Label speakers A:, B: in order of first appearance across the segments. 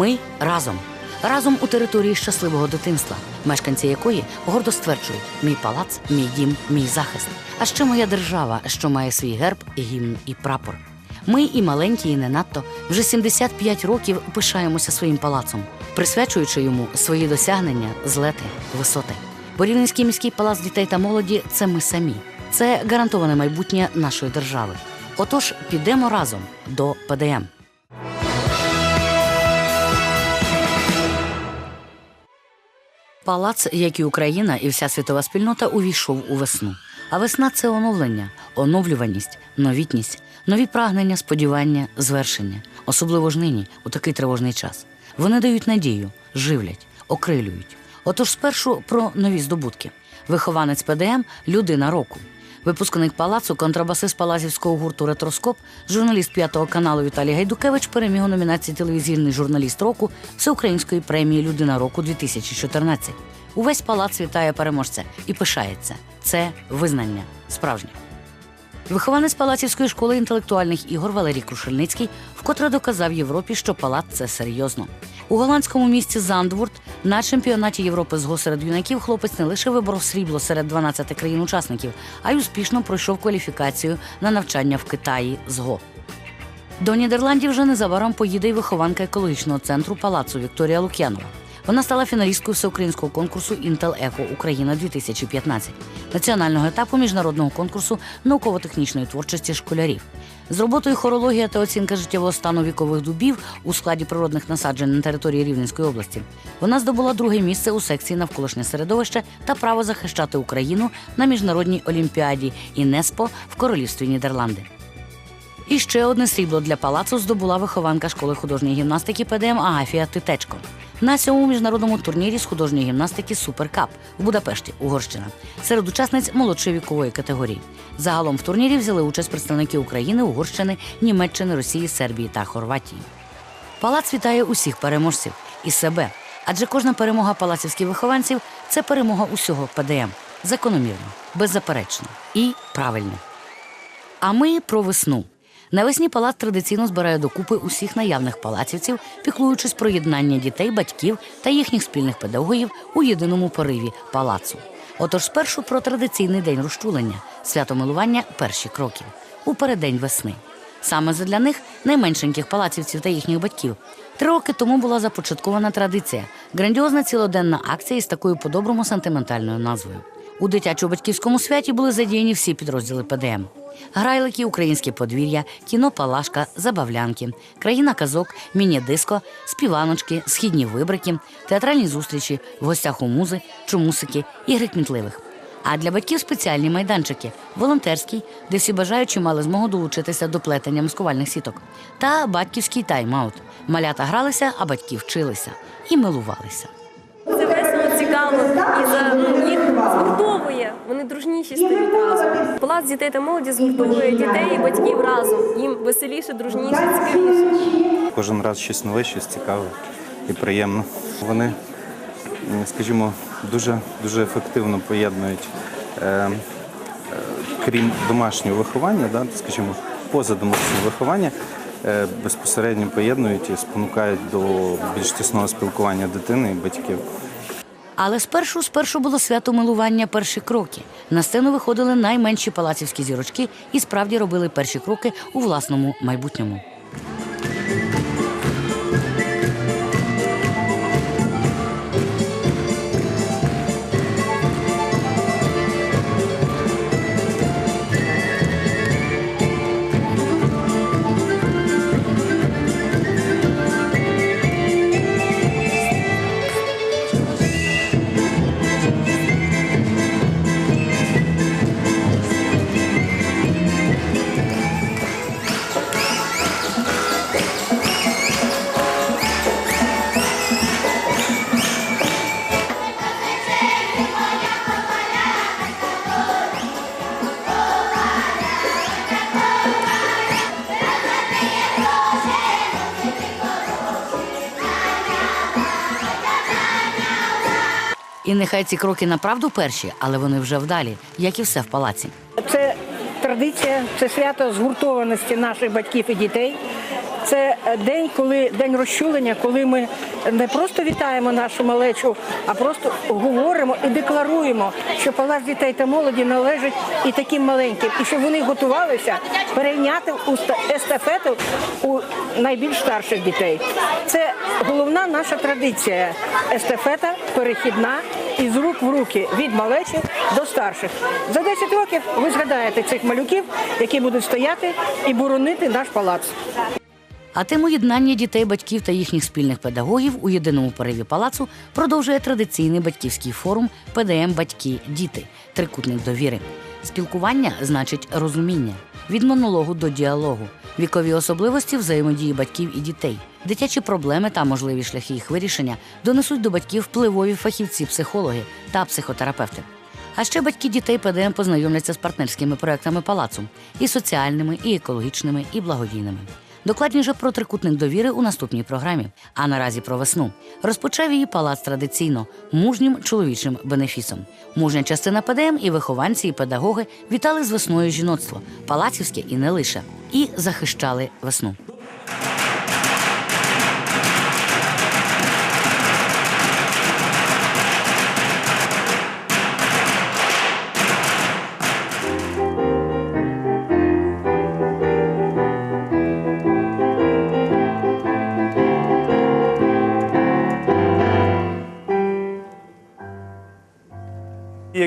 A: Ми разом. Разом у території щасливого дитинства, мешканці якої гордо стверджують: мій палац, мій дім, мій захист. А ще моя держава, що має свій герб, гімн і прапор. Ми і маленькі, і не надто вже 75 років пишаємося своїм палацом, присвячуючи йому свої досягнення, злети, висоти. Бо Рівненський міський палац дітей та молоді це ми самі. Це гарантоване майбутнє нашої держави. Отож, підемо разом до ПДМ. Палац, як і Україна, і вся світова спільнота увійшов у весну. А весна це оновлення, оновлюваність, новітність, нові прагнення, сподівання, звершення, особливо ж нині, у такий тривожний час. Вони дають надію, живлять, окрилюють. Отож, спершу про нові здобутки. Вихованець ПДМ людина року. Випускник палацу, контрабасист палазівського гурту Ретроскоп, журналіст п'ятого каналу Віталій Гайдукевич переміг у номінації Телевізійний журналіст року Всеукраїнської премії Людина року 2014. Увесь палац вітає переможця і пишається. Це визнання справжнє. Вихованець Палацівської школи інтелектуальних ігор Валерій Крушельницький вкотре доказав Європі, що палац це серйозно. У голландському місті Зандвурт на чемпіонаті Європи з го серед юнаків хлопець не лише виборов срібло серед 12 країн-учасників, а й успішно пройшов кваліфікацію на навчання в Китаї з го. До Нідерландів вже незабаром поїде й вихованка екологічного центру палацу Вікторія Лук'янова. Вона стала фіналісткою всеукраїнського конкурсу Інтел Еко Україна 2015 національного етапу міжнародного конкурсу науково-технічної творчості школярів. З роботою хорологія та оцінка життєвого стану вікових дубів у складі природних насаджень на території Рівненської області. Вона здобула друге місце у секції навколишнє середовище та право захищати Україну на міжнародній олімпіаді ІНЕСПО в Королівстві Нідерланди. І ще одне срібло для палацу здобула вихованка школи художньої гімнастики ПДМ Агафія Титечко. На сьомому міжнародному турнірі з художньої гімнастики Суперкап в Будапешті, Угорщина, серед учасниць молодшої вікової категорії. Загалом в турнірі взяли участь представники України, Угорщини, Німеччини, Росії, Сербії та Хорватії. Палац вітає усіх переможців і себе. Адже кожна перемога палацівських вихованців це перемога усього ПДМ. Закономірно, беззаперечно і правильно. А ми про весну. Навесні палац традиційно збирає докупи усіх наявних палацівців, піклуючись про єднання дітей, батьків та їхніх спільних педагогів у єдиному пориві палацу. Отож, спершу про традиційний день розчулення, свято милування перші кроки у переддень весни. Саме задля них найменшеньких палацівців та їхніх батьків. Три роки тому була започаткована традиція грандіозна цілоденна акція із такою по-доброму сентиментальною назвою. У дитячо-батьківському святі були задіяні всі підрозділи ПДМ. Грайлики, українське подвір'я, кіно Палашка, забавлянки, країна казок, міні-диско, співаночки, східні вибрики, театральні зустрічі, в гостях у музи, чумусики, ігри кмітливих. А для батьків спеціальні майданчики, волонтерський, де всі бажаючі мали змогу долучитися до плетення маскувальних сіток, та батьківський тайм-аут. Малята гралися, а батьки вчилися і милувалися.
B: Це весело, цікаво і за ну, згуртовує. Вони дружніші стають разом. Палац дітей та молоді згуртовує дітей і батьків разом. Їм веселіше, дружніше, цікавіше.
C: Кожен раз щось нове, щось цікаве і приємно. Вони, скажімо, дуже дуже ефективно поєднують, е, е, крім домашнього виховання, да, скажімо, поза домашнього виховання, е, безпосередньо поєднують і спонукають до більш тісного спілкування дитини і батьків.
A: Але спершу спершу було свято милування перші кроки. На сцену виходили найменші палацівські зірочки і справді робили перші кроки у власному майбутньому. Нехай ці кроки направду перші, але вони вже вдалі, як і все в палаці.
D: Це традиція, це свято згуртованості наших батьків і дітей. Це день, коли день розчулення, коли ми не просто вітаємо нашу малечу, а просто говоримо і декларуємо, що палац дітей та молоді належить і таким маленьким, і щоб вони готувалися перейняти естафету у найбільш старших дітей. Це головна наша традиція. Естафета перехідна із рук в руки від малечі до старших. За 10 років ви згадаєте цих малюків, які будуть стояти і боронити наш палац.
A: А тему єднання дітей, батьків та їхніх спільних педагогів у єдиному пориві палацу продовжує традиційний батьківський форум ПДМ Батьки Діти трикутник довіри. Спілкування значить розуміння від монологу до діалогу, вікові особливості взаємодії батьків і дітей, дитячі проблеми та можливі шляхи їх вирішення донесуть до батьків впливові фахівці, психологи та психотерапевти. А ще батьки дітей ПДМ познайомляться з партнерськими проектами палацу і соціальними, і екологічними, і благодійними. Докладніше про трикутник довіри у наступній програмі. А наразі про весну розпочав її палац традиційно мужнім чоловічим бенефісом. Мужня частина ПДМ і вихованці, і педагоги вітали з весною жіноцтво, палацівське і не лише, і захищали весну.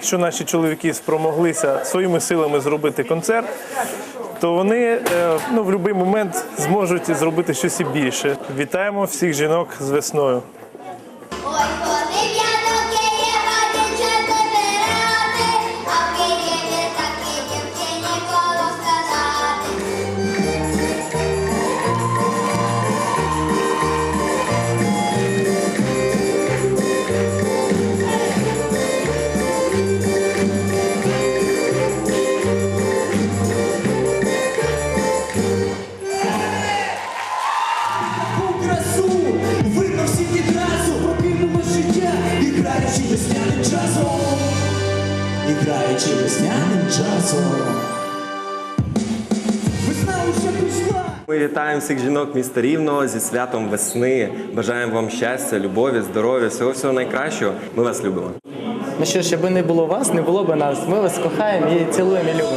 E: Якщо наші чоловіки спромоглися своїми силами зробити концерт, то вони е, ну, в будь-який момент зможуть зробити щось і більше. Вітаємо всіх жінок з весною.
F: Іграючи весняним часом Весна прийшла
G: Ми вітаємо всіх жінок міста Рівного зі святом весни. Бажаємо вам щастя, любові, здоров'я, всього всього найкращого. Ми вас любимо.
H: Ну що ж, аби не було вас, не було б нас. Ми вас кохаємо і цілуємо і любимо.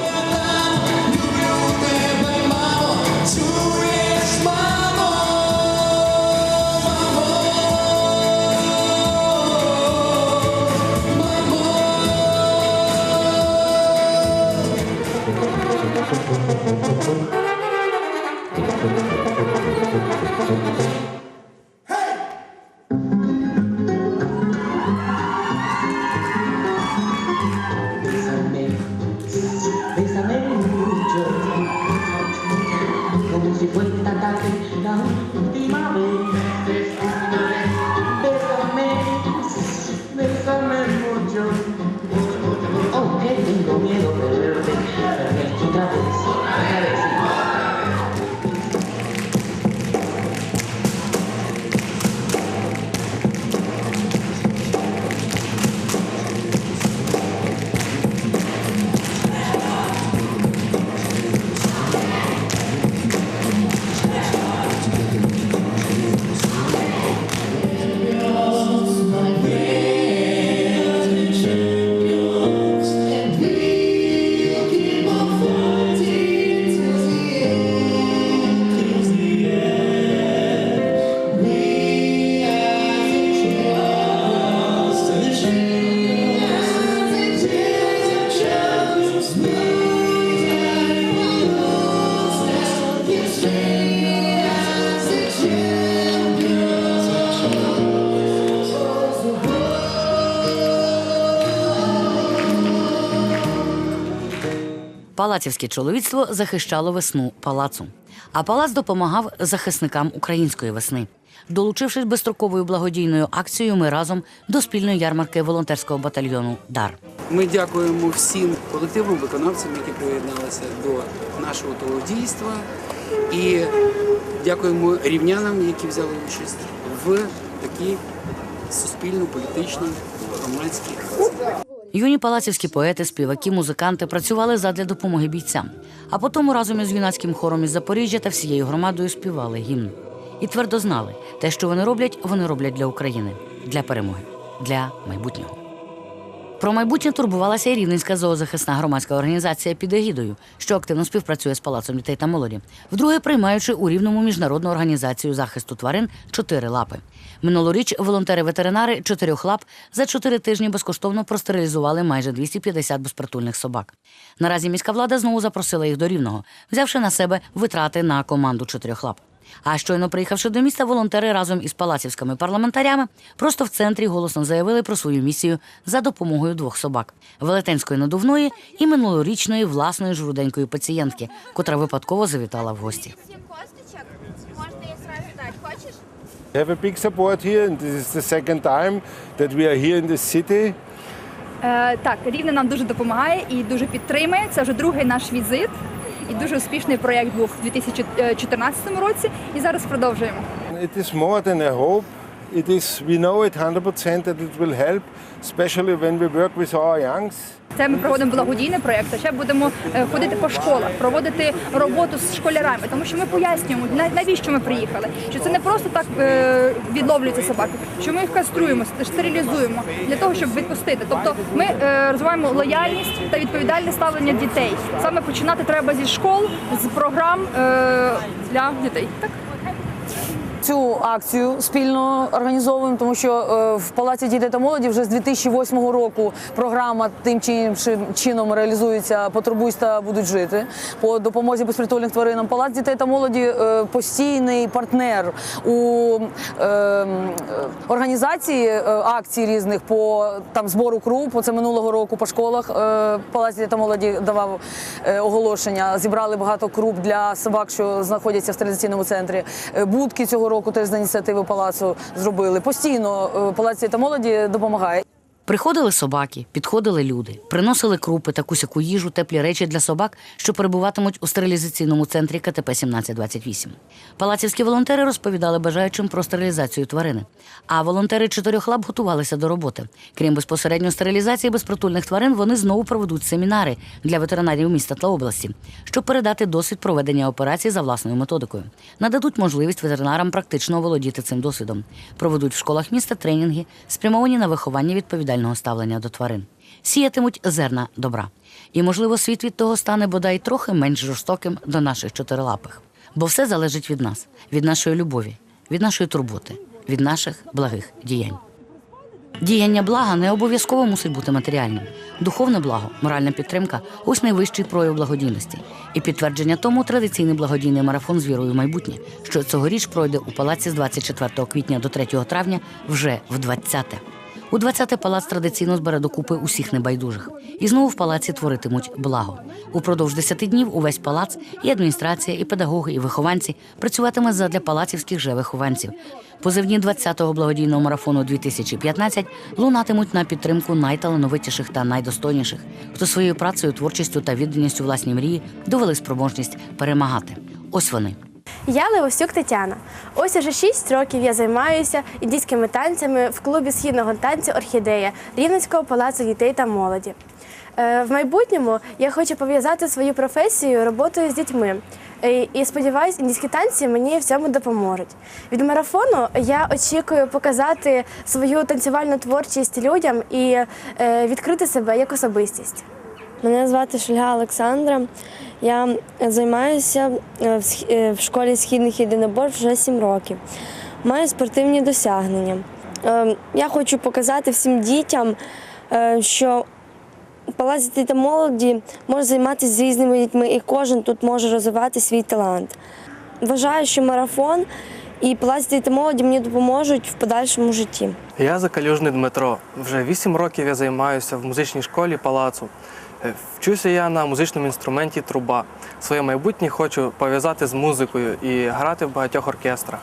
A: Палацівське чоловіцтво захищало весну палацу. А палац допомагав захисникам української весни. Долучившись безстроковою благодійною акцією, ми разом до спільної ярмарки волонтерського батальйону Дар.
I: Ми дякуємо всім колективам, виконавцям, які приєдналися до нашого того дійства. І дякуємо рівнянам, які взяли участь в такій суспільно-політичній громадській.
A: Юні палацівські поети, співаки, музиканти працювали задля допомоги бійцям, а потім разом із юнацьким хором із Запоріжжя та всією громадою співали гімн. І твердо знали, те, що вони роблять, вони роблять для України, для перемоги, для майбутнього. Про майбутнє турбувалася і Рівненська зоозахисна громадська організація під егідою, що активно співпрацює з Палацом дітей та молоді, вдруге приймаючи у рівному міжнародну організацію захисту тварин чотири лапи. Минулоріч волонтери-ветеринари чотирьох лап за чотири тижні безкоштовно простерилізували майже 250 безпритульних собак. Наразі міська влада знову запросила їх до рівного, взявши на себе витрати на команду чотирьох лап. А щойно приїхавши до міста, волонтери разом із палацівськими парламентарями просто в центрі голосно заявили про свою місію за допомогою двох собак велетенської надувної і минулорічної власної жруденької пацієнтки, котра випадково завітала в гості.
J: We have a big support here, and this is the second time that we are here in the city.
K: Е, так, Рівне нам дуже допомагає і дуже підтримує. Це вже другий наш візит. І дуже успішний проєкт був у 2014 році. І зараз продовжуємо.
J: It is more than a hope. It is, we know it 100% that it will help, especially when we work with our youngs.
K: Це ми проводимо благодійний проєкт. А ще будемо е, ходити по школах, проводити роботу з школярами, тому що ми пояснюємо, навіщо ми приїхали. Що це не просто так е, відловлюються собаки, що ми їх каструємо, стерилізуємо для того, щоб відпустити. Тобто ми е, розвиваємо лояльність та відповідальне ставлення дітей. Саме починати треба зі школ, з програм для дітей. Так.
L: Цю акцію спільно організовуємо, тому що е, в Палаці дітей та молоді вже з 2008 року програма тим чи чином реалізується «Потурбуйся та будуть жити по допомозі безпритульних тваринам. Палац дітей та молоді е, постійний партнер у е, організації акцій різних по там збору круп. Оце минулого року по школах Палац дітей та молоді давав оголошення. Зібрали багато круп для собак, що знаходяться в стерилізаційному центрі. Будки цього року теж з ініціативи палацу зробили. Постійно палаці Палац та молоді допомагає.
A: Приходили собаки, підходили люди, приносили крупи та кусяку їжу, теплі речі для собак, що перебуватимуть у стерилізаційному центрі КТП 1728. Палацівські волонтери розповідали бажаючим про стерилізацію тварини. А волонтери чотирьох лап готувалися до роботи. Крім безпосередньо стерилізації безпритульних тварин, вони знову проведуть семінари для ветеринарів міста та області, щоб передати досвід проведення операцій за власною методикою. Нададуть можливість ветеринарам практично володіти цим досвідом. Проведуть в школах міста тренінги, спрямовані на виховання відповідального ставлення до тварин. Сіятимуть зерна добра. І, можливо, світ від того стане бодай трохи менш жорстоким до наших чотирилапих. Бо все залежить від нас, від нашої любові, від нашої турботи, від наших благих діянь. Діяння блага не обов'язково мусить бути матеріальним. Духовне благо, моральна підтримка ось найвищий прояв благодійності. І підтвердження тому традиційний благодійний марафон з вірою в майбутнє, що цьогоріч пройде у палаці з 24 квітня до 3 травня вже в 20-те. У 20-те палац традиційно збере докупи усіх небайдужих. І знову в палаці творитимуть благо. Упродовж 10 днів увесь палац, і адміністрація, і педагоги, і вихованці працюватиме задля палацівських же вихованців. Позивні 20-го благодійного марафону 2015 лунатимуть на підтримку найталановитіших та найдостойніших, хто своєю працею, творчістю та відданістю власній мрії довели спроможність перемагати. Ось вони.
M: Я Левосюк Тетяна. Ось уже 6 років я займаюся індійськими танцями в клубі східного танцю Орхідея Рівненського палацу дітей та молоді. Е, В майбутньому я хочу пов'язати свою професію роботою з дітьми. Е, І сподіваюся, індійські танці мені в цьому допоможуть. Від марафону я очікую показати свою танцювальну творчість людям і е, відкрити себе як особистість.
N: Мене звати Шульга Олександра. Я займаюся е, е, в школі східних єдиноборств вже 7 років. Маю спортивні досягнення. Е, Я хочу показати всім дітям, е, що Палац дітей та молоді може займатися з різними дітьми, і кожен тут може розвивати свій талант. Вважаю, що марафон і Палац дітей та молоді мені допоможуть в подальшому житті.
H: Я Закалюжний Дмитро. Вже вісім років я займаюся в музичній школі палацу. Е, Вчуся я на музичному інструменті труба. Своє майбутнє хочу пов'язати з музикою і грати в багатьох оркестрах.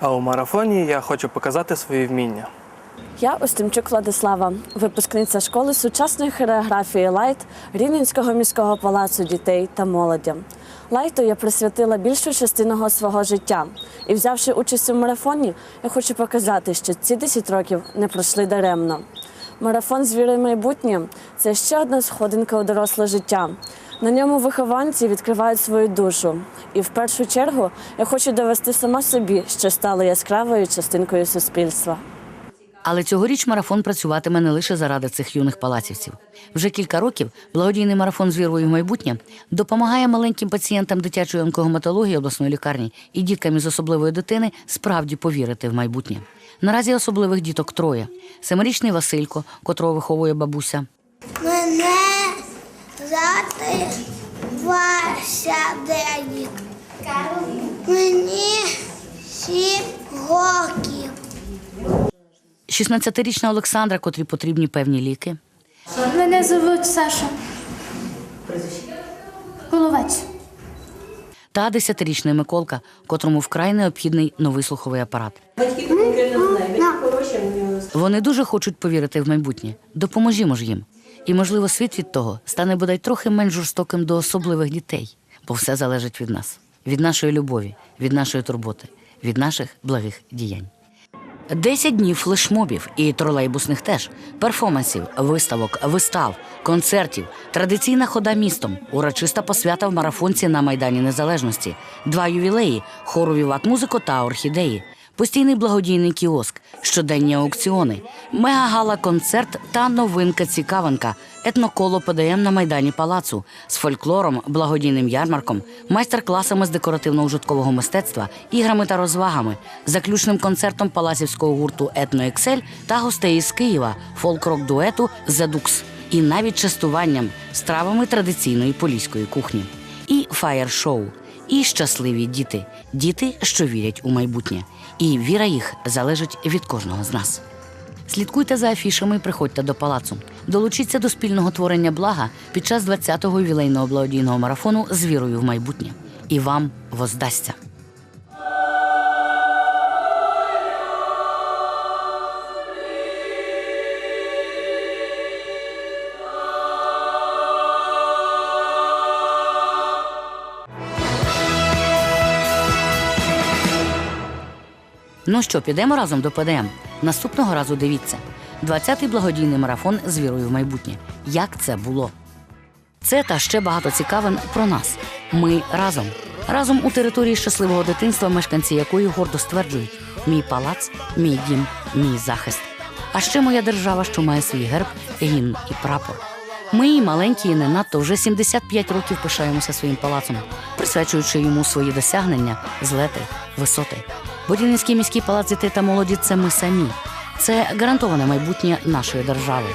H: А у марафоні я хочу показати свої вміння.
O: Я Остимчук Владислава, випускниця школи сучасної хореографії Лайт Рівненського міського палацу дітей та молоді. Лайту я присвятила більшу частину свого життя. І взявши участь у марафоні, я хочу показати, що ці 10 років не пройшли даремно. Марафон з вірою майбутнє це ще одна сходинка у доросле життя. На ньому вихованці відкривають свою душу. І в першу чергу я хочу довести сама собі, що стала яскравою частинкою суспільства.
A: Але цьогоріч марафон працюватиме не лише заради цих юних палацівців. Вже кілька років благодійний марафон з вірою в майбутнє допомагає маленьким пацієнтам дитячої онкогематології обласної лікарні і діткам із особливої дитини справді повірити в майбутнє. Наразі особливих діток троє: семирічний Василько, котрого виховує бабуся,
P: Мене звати Вася Денік. Мені сім років.
A: 16-річна Олександра, котрій потрібні певні ліки,
Q: Мене звуть Саша. Головець.
A: та 10-річний Миколка, котрому вкрай необхідний новий слуховий апарат.
Q: Батьки конкретно знають,
O: хороші,
A: Вони дуже хочуть повірити в майбутнє. Допоможімо ж їм. І, можливо, світ від того стане бодай трохи менш жорстоким до особливих дітей, бо все залежить від нас, від нашої любові, від нашої турботи, від наших благих діянь. Десять днів флешмобів і тролейбусних теж, перформансів, виставок, вистав, концертів, традиційна хода містом, урочиста посвята в марафонці на Майдані Незалежності, два ювілеї, хору «Віват музико та орхідеї, постійний благодійний кіоск, щоденні аукціони, мегагала-концерт та новинка цікавинка, етноколо ПДМ на Майдані Палацу. З фольклором, благодійним ярмарком, майстер-класами з декоративно-ужиткового мистецтва, іграми та розвагами, заключним концертом палацівського гурту Етно Ексель та гостей із Києва, фолк-рок дуету Зедукс і навіть частуванням стравами традиційної поліської кухні. І фаєр-шоу, і щасливі діти, діти, що вірять у майбутнє. І віра їх залежить від кожного з нас. Слідкуйте за афішами приходьте до палацу. Долучіться до спільного творення блага під час 20-го ювілейного благодійного марафону з вірою в майбутнє. І вам воздасться. Ну що, підемо разом до ПДМ. Наступного разу дивіться. 20-й благодійний марафон з вірою в майбутнє. Як це було? Це та ще багато цікавин про нас. Ми разом. Разом у території щасливого дитинства, мешканці якої гордо стверджують: мій палац, мій дім, мій захист. А ще моя держава, що має свій герб, гімн і прапор. Ми, маленькі і не надто, вже 75 років пишаємося своїм палацом, присвячуючи йому свої досягнення, злети, висоти. Бодівницький міський палац дітей та молоді це ми самі. Це гарантоване майбутнє нашої держави.